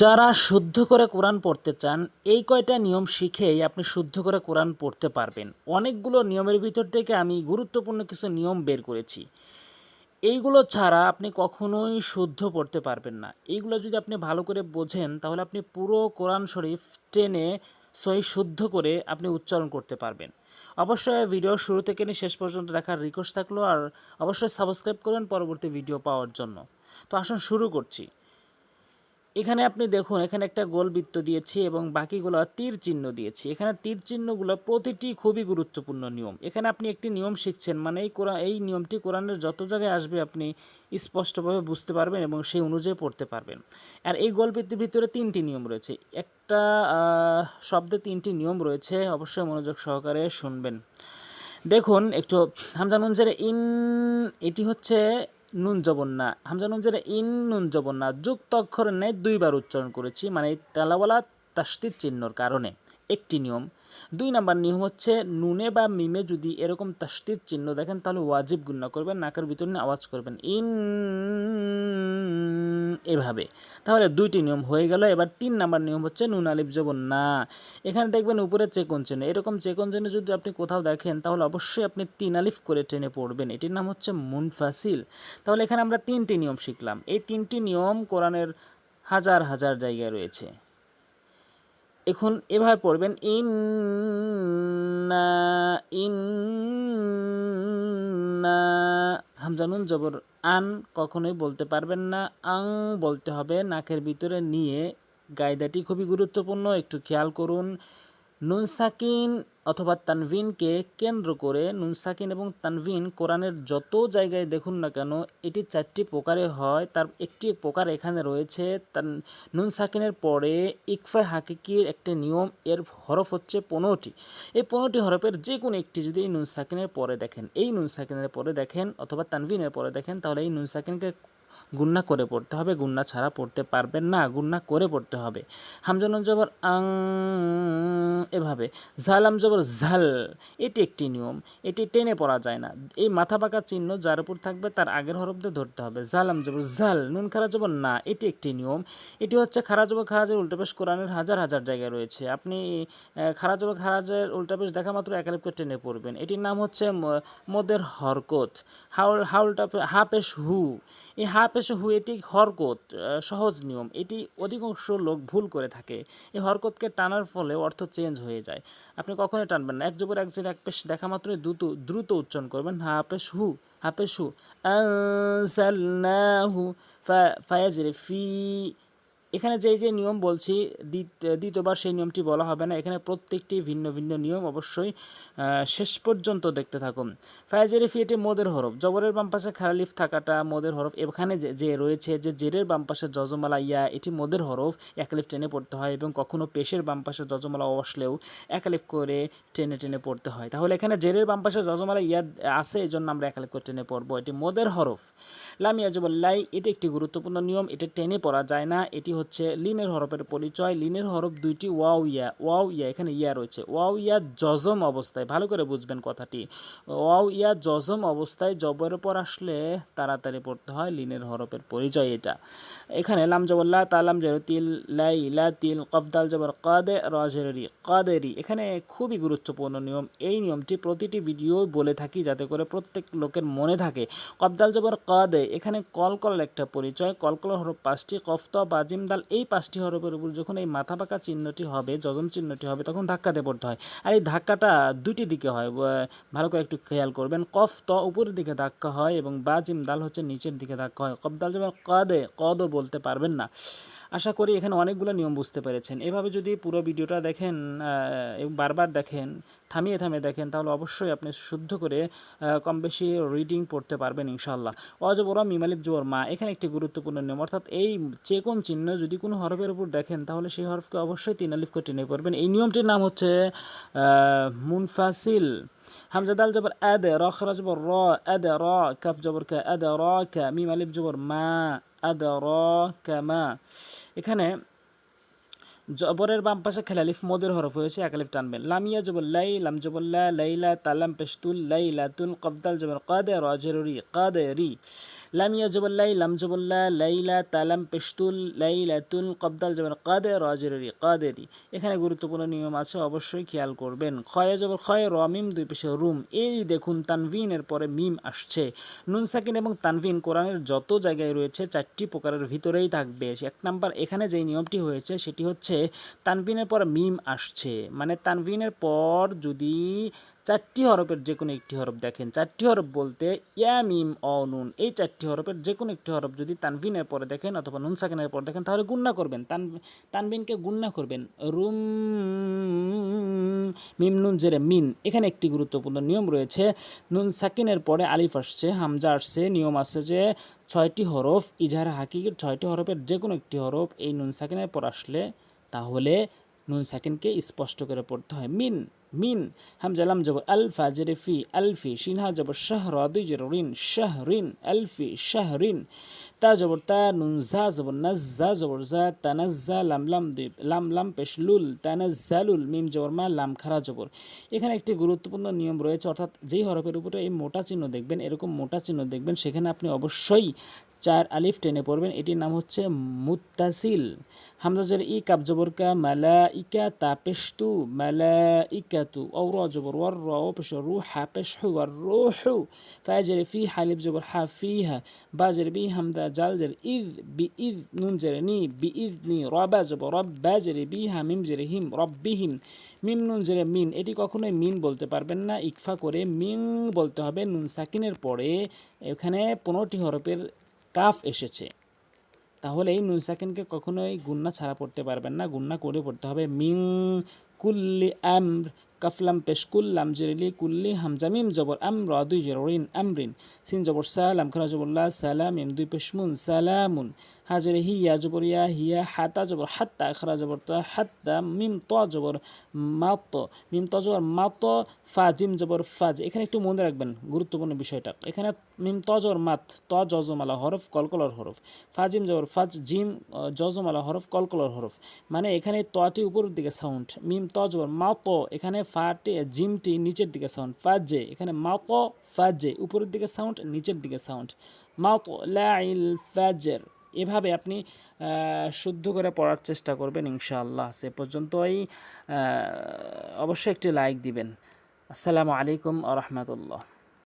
যারা শুদ্ধ করে কোরআন পড়তে চান, এই কয়টা নিয়ম শিখেই আপনি শুদ্ধ করে কোরআন পড়তে পারবেন। অনেকগুলো নিয়মের ভিতর থেকে আমি গুরুত্বপূর্ণ কিছু নিয়ম বের করেছি। এইগুলো ছাড়া আপনি কখনোই শুদ্ধ পড়তে পারবেন না। এইগুলো যদি আপনি ভালো করে বোঝেন, তাহলে আপনি পুরো কোরআন শরীফ টেনে সই শুদ্ধ করে আপনি উচ্চারণ করতে পারবেন। অবশ্যই ভিডিও শুরু থেকে নিয়ে শেষ পর্যন্ত দেখার রিকোয়েস্ট থাকল, আর অবশ্যই সাবস্ক্রাইব করবেন পরবর্তী ভিডিও পাওয়ার জন্য। তো আসুন শুরু করছি। এখানে আপনি দেখুন, এখানে একটা গোল বৃত্ত দিয়েছি এবং বাকিগুলো তীর চিহ্ন দিয়েছি। এখানে তীর চিহ্নগুলো প্রতিটি খুবই গুরুত্বপূর্ণ নিয়ম। এখানে আপনি একটি নিয়ম শিখছেন মানে এই কোরআন এই নিয়মটি কোরআনের যত জায়গায় আসবে আপনি স্পষ্টভাবে বুঝতে পারবেন এবং সেই অনুযায়ী পড়তে পারবেন। আর এই গোল বৃত্তের ভিতরে তিনটি নিয়ম রয়েছে। একটা শব্দে তিনটি নিয়ম রয়েছে, অবশ্যই মনোযোগ সহকারে শুনবেন। দেখুন, একটু হামজা নুন জেরে ইন, এটি হচ্ছে নুন জবন না। হামজা নুন ইন নুন জবন না। যুক্ত অক্ষর ন্যায় দুইবার উচ্চারণ করেছি মানে তেলাওয়ালা তাস্তির চিহ্নর কারণে। একটি নিয়ম। দুই নাম্বার নিয়ম হচ্ছে নুনে বা মিমে যদি এরকম তাস্তির চিহ্ন দেখেন, তাহলে ওয়াজিব গুণনা করবেন, নাকের ভিতর নিয়ে আওয়াজ করবেন। ইন এভাবে। তাহলে দুইটি নিয়ম হয়ে গেল। এবার তিন নাম্বার নিয়ম হচ্ছে নুন আলিফ জবন না। এখানে দেখবেন উপরে চেকন চিহ্ন এরকম চেকন চিহ্ন যদি আপনি কোথাও দেখেন, তাহলে অবশ্যই আপনি তিন আলিফ করে ট্রেনে পড়বেন। এটির নাম হচ্ছে মুনফাসিল। তাহলে এখানে আমরা তিনটি নিয়ম শিখলাম। এই তিনটি নিয়ম কোরআনের হাজার হাজার জায়গায় রয়েছে। এখন এভাবে পড়বেন ইন না ইন্না হামজানুন জবর আন কখনোই বলতে পারবেন না। আং বলতে হবে, নাকের ভিতরে নিয়ে গায়দাটি খুবই গুরুত্বপূর্ণ। একটু খেয়াল করুন। নুন সাকিন অথবা তানভিনকে কেন্দ্র করে নুন সাকিন এবং তানভিন কোরআনের যত জায়গায় দেখুন না কেন, এটি চারটি প্রকারে হয়। তার একটি প্রকার এখানে রয়েছে, তান নুন সাকিনের পরে ইকফা হাকিকির একটি নিয়ম, এর হরফ হচ্ছে পনেরোটি। এই পনেরোটি হরফের যে কোনো একটি যদি এই নুন সাকিনের পরে দেখেন, এই নুন সাকিনের পরে দেখেন অথবা তানভিনের পরে দেখেন, তাহলে এই নুন সাকিনকে গুন্না করে পড়তে হবে, গুন্না ছাড়া পড়তে পারবেন না, গুন্না করে পড়তে হবে। হামজানুন জবর আং এভাবে। ঝালাম জবর ঝাল, এটি একটি নিয়ম, এটি টেনে পড়া যায় না। এই মাথা পাকা চিহ্ন যার উপর থাকবে তার আগের হরফ ধরতে হবে। ঝালাম জবর ঝাল, নুন খারা জবর না, এটি একটি নিয়ম। এটি হচ্ছে খারা জবর খারাজের উল্টাপেশ কোরআনের হাজার হাজার জায়গায় রয়েছে। আপনি খারা জবর খারাজের উল্টাপেশ দেখা মাত্র একালিপকে টেনে পড়বেন। এটির নাম হচ্ছে মদের হরকত। হাউল, হাউলটা হাপেশ হু। এই হা পেশ হু, এটি হরকত সহজ নিয়ম। এটি অধিকাংশ লোক ভুল করে থাকে। এই হরকতকে টানার ফলে অর্থ চেঞ্জ হয়ে যায়। আপনি কখনোই টানবেন না। এক যুবর এক জের এক পেশ দেখা মাত্রই দ্রুত দ্রুত উচ্চারণ করবেন হাপেশ হু হাপেশ হু। আনসালনাহু ফায়াজরে ফি এখানে যে যে নিয়ম বলছি, দ্বিত- দ্বিতীয়বার সেই নিয়মটি বলা হবে না। এখানে প্রত্যেকটি ভিন্ন ভিন্ন নিয়ম অবশ্যই শেষ পর্যন্ত দেখতে থাকুন। ফায়াজেরিফি এটি মোদের হরফ। জবরের বাম পাশে খারালিফ থাকাটা মোদের হরফ। এখানে যে রয়েছে যে, জেরের বাম পাশে যজমালা ইয়া, এটি মোদের হরফ। একালিফ টেনে পড়তে হয় এবং কখনো পেশের বাম পাশে যজমালা আসলেও একালিফ করে টেনে টেনে পড়তে হয়। তাহলে এখানে জেরের বাম পাশে যজমালা ইয়া আছে এই জন্য আমরা একালিফ করে টেনে পড়ব। এটি মোদের হরফ। লাম ইয়াজবল্লাই এটি একটি গুরুত্বপূর্ণ নিয়ম। এটা টেনে পড়া যায় না। এটি হচ্ছে লিনের হরফের পরিচয়। লিনের হরফ দুইটি ওয়াও ইয়া ওয়াও ইয়া এখানে ইয়া রয়েছে। ওয়াও ইয়া জজম অবস্থায়, ভালো করে বুঝবেন কথাটি। ওয়াও ইয়া জজম অবস্থায় জবরের পর আসলে তাড়াতাড়ি পড়তে হয় লিনের হরফের পরিচয় এটা। এখানে লাম জবল্লা তালাম জের তিল, লাই, লা তিল কফদাল জবর কাদে রাজেরি কাদেরি। এখানে খুবই গুরুত্বপূর্ণ নিয়ম। এই নিয়মটি প্রতিটি ভিডিও বলে থাকি যাতে করে প্রত্যেক লোকের মনে থাকে। কবদাল জবর কাদে, এখানে কলকল একটা পরিচয়। কলকল হরফ পাঁচটি কফত বাজিম দাল এই পাঁচটি হরফের উপর যখন এই মাথা পাকা চিহ্নটি হবে, যজম চিহ্নটি হবে, তখন ধাক্কাতে পড়তে হয়। আর এই ধাক্কাটা দুটি দিকে হয়। ভালো করে একটু খেয়াল করবেন। কফ ত উপরের দিকে ধাক্কা হয় এবং বা জিম দাল হচ্ছে নিচের দিকে ধাক্কা হয়। কফ ডাল যেমন কদে, কদও বলতে পারবেন না। আশা করি এখানে অনেকগুলো নিয়ম বুঝতে পেরেছেন। এভাবে যদি পুরো ভিডিওটা দেখেন বারবার দেখেন, থামিয়ে থামিয়ে দেখেন, তাহলে অবশ্যই আপনি শুদ্ধ করে কম বেশি রিডিং পড়তে পারবেন ইনশাল্লাহ অজবরা মিমালিফ জোর মা, এখানে একটি গুরুত্বপূর্ণ নিয়ম। অর্থাৎ এই যে কোন চিহ্ন যদি কোনো হরফের উপর দেখেন, তাহলে সেই হরফকে অবশ্যই তিন আলিফ করে টেনে পড়বেন। এই নিয়মটির নাম হচ্ছে মুনফাসিল। হামজা দাল জবর আদ, র খরা জবর র, আদ, র, কাফ জবর কা, আদ, র, কা, মিম আলিফ জবর মা। আদ র কা এখানে জবরের বাম পাশে খেলালিফ মদের হরফ হয়েছে একালিফ টানবেন। লামিয়া জবর লাই, লাম জবল্লা লাইলা তালাম পেস্তুল লাইলা তুল কফদাল জবর কাদে রজরুরি কাদে রি লাম ইয়াজবুল্লাই লাম জবুল্লা লাইলা তালাম পেশতুল লাইলাতুল কবদাল যেমন কাদে রাজরি কাদেরি এখানে গুরুত্বপূর্ণ নিয়ম আছে, অবশ্যই খেয়াল করবেন। ক্ষয় জবর ক্ষয় র, মিম দুই পেশে রুম। এই দেখুন, তানভিনের পরে মিম আসছে। নুন সাকিন এবং তানভিন কোরআনের যত জায়গায় রয়েছে, চারটি প্রকারের ভিতরেই থাকবে। এক নাম্বার, এখানে যেই নিয়মটি হয়েছে, সেটি হচ্ছে তানভিনের পর মিম আসছে। মানে তানভিনের পর যদি চারটি হরফের যে কোনো একটি হরফ দেখেন। চারটি হরফ বলতে ইয়া, মিম অ নুন। এই চারটি হরফের যে কোনো একটি হরফ যদি তানভিনের পরে দেখেন অথবা নুন সাকিনের পর দেখেন, তাহলে গুন্না করবেন। তান তানবিনকে গুন্না করবেন। রুম, মিম, নুন, জেরে, মিন। এখানে একটি গুরুত্বপূর্ণ নিয়ম রয়েছে। নুন সাকিনের পরে আলিফ আসছে, হামজা আসছে, নিয়ম আছে যে ছয়টি হরফ, ইজাহার হাকিকের ছয়টি হরফের যে কোনো একটি হরফ এই নুন সাকিনের পর আসলে তাহলে নুন সাকিনকে স্পষ্ট করে পড়তে হয়। মিন মিন, হামজা, লাম জবর আল ফাজরে ফি, আলফি শিনহা জবর শাহর, দুই জবর রিন শাহরিন, আলফি, শাহরিন। তা জবর তা, নুন জা জবর নাজ্জা, জবর জা তানাজ্জা লাম লাম দুই লাম লাম, পেশ, লুল তানাজ্জালুল মিম জবর মা, লাম, খারা জবর। এখানে একটি গুরুত্বপূর্ণ নিয়ম রয়েছে, অর্থাৎ যেই হরফের উপরে এই মোটা চিহ্ন দেখবেন, এরকম মোটা চিহ্ন দেখবেন, সেখানে আপনি অবশ্যই চার আলিফ টেনে পড়বেন। এটির নাম হচ্ছে মুত্তাসিল। হামজাজের ই কাব জবর কা মালা ইকা তা পেশতু মালা ইকাতু ও র জবর ওয়ার র পেশ রু হা পেশ হু আর রু হু ফাজের ফি হালিফ জবর হা ফি হা বাজের বি হামদা জাল জের ইদ, বি ইদ নুন জের নি, বি ইদ নি, রবা জবর রব বাজের বি হা মিম জের হিম রব্বিহিম মিম নুন জেরে মিন, এটি কখনোই মিন বলতে পারবেন না। ইকফা করে মিং বলতে হবে নুন সাকিনের পরে। এখানে পনেরোটি হরফের কাফ এসেছে। তাহলে এই নুন সাকিনকে কখনোই গুন্না ছাড়া পড়তে পারবেন না। গুন্না করে পড়তে হবে। মিং কুল্লি আমর কাফলাম পেশ কুল্লাম জেরিলি কুল্লি হামজা মিম জবর আম র দুই জেরিন আমরিন। সিন জবর সালাম খারা জবরলা সালাম ইম দুই পেশমুন সালামুন। হাজরে হিয়া জবর ইয়া হিয়া, হাতা জবর হাত্তা খারা জবর তা হাত্তা, মিম ত জবর মাত, মিম ত জবর মাত, ফা জিম জবর ফাজ এখানে একটু মনে রাখবেন গুরুত্বপূর্ণ বিষয়টা। এখানে মিম ত জবর মাত, ত জজমালা হরফ, কলকলর হরফ। ফাজিম জবর ফাজ জিম জজমালা হরফ, কলকলর হরফ। মানে এখানে তটি উপরের দিকে সাউন্ড মিম ত জবর মা ত এখানে ফাটে, জিমটি নিচের দিকে সাউন্ড ফাজে, এখানে মাকো ফাজে, উপরের দিকে সাউন্ড নিচের দিকে সাউন্ড মাকো লাইল, ফাজের, এভাবে আপনি শুদ্ধ করে পড়ার চেষ্টা করবেন ইনশাআল্লাহ। সে পর্যন্ত এই অবশ্যই একটি লাইক দিবেন। আসসালামু আলাইকুম আ রহমতুল্লাহ।